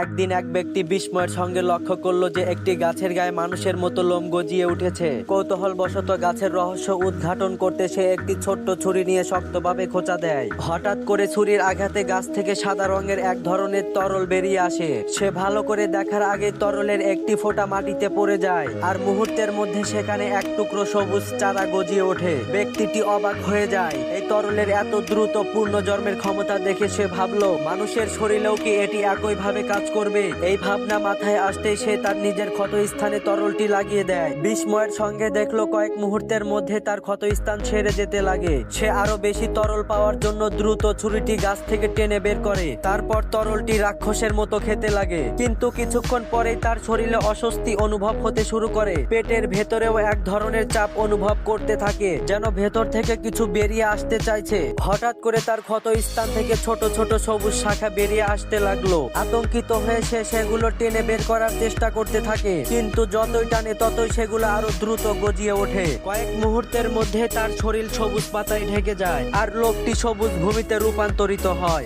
একদিন এক ব্যক্তি বিস্ময়ের সঙ্গে লক্ষ্য করল যে একটি গাছের গায়ে মানুষের মতো লোম গজিয়ে উঠেছে। কৌতূহল বশত গাছের রহস্য উদ্ঘাটন করতে সে একটি ছোট্ট ছুরি নিয়ে শক্তভাবে খোঁচা দেয়। হঠাৎ করে ছুরির আঘাতে গাছ থেকে সাদা রঙের এক ধরনের তরল বেরিয়ে আসে। সে ভালো করে দেখার আগে তরলের একটি ফোঁটা মাটিতে পড়ে যায় আর মুহূর্তের মধ্যে সেখানে এক টুকরো সবুজ চারা গজিয়ে ওঠে। ব্যক্তিটি অবাক হয়ে যায়। এই তরলের এত দ্রুত পূর্ণ জন্মের ক্ষমতা দেখে সে ভাবলো, মানুষের শরীরেও কি এটি একইভাবে কাজ করবে। এই ভাবনা মাথায় আসতেই সে তার নিজের ক্ষত স্থানে তরলটি লাগিয়ে দেয়। বিস্ময়ের সঙ্গে দেখল কয়েক মুহূর্তের মধ্যে তার ক্ষত স্থান ছেড়ে যেতে লাগে। সে আরও বেশি তরল পাওয়ার জন্য দ্রুত ছুরিটি গাছ থেকে টেনে বের করে। তারপর তরলটি রাক্ষসের মতো খেতে লাগে। কিন্তু কিছুক্ষণ পরেই তার শরীরে অস্বস্তি অনুভব হতে শুরু করে। পেটের ভেতরেও এক ধরনের চাপ অনুভব করতে থাকে, যেন ভেতর থেকে কিছু বেরিয়ে আসতে চাইছে। হঠাৎ করে তার ক্ষত স্থান থেকে ছোট ছোট সবুজ শাখা বেরিয়ে আসতে লাগল। আতঙ্কিত হয়ে সে সেগুলো টেনে বের করার চেষ্টা করতে থাকে। কিন্তু যতই টানে, ততই সেগুলো আরও দ্রুত গজিয়ে ওঠে। কয়েক মুহূর্তের মধ্যে তার শরীর সবুজ পাতায় ঢেকে যায়, আর লোকটি সবুজ ভূমিতে রূপান্তরিত হয়।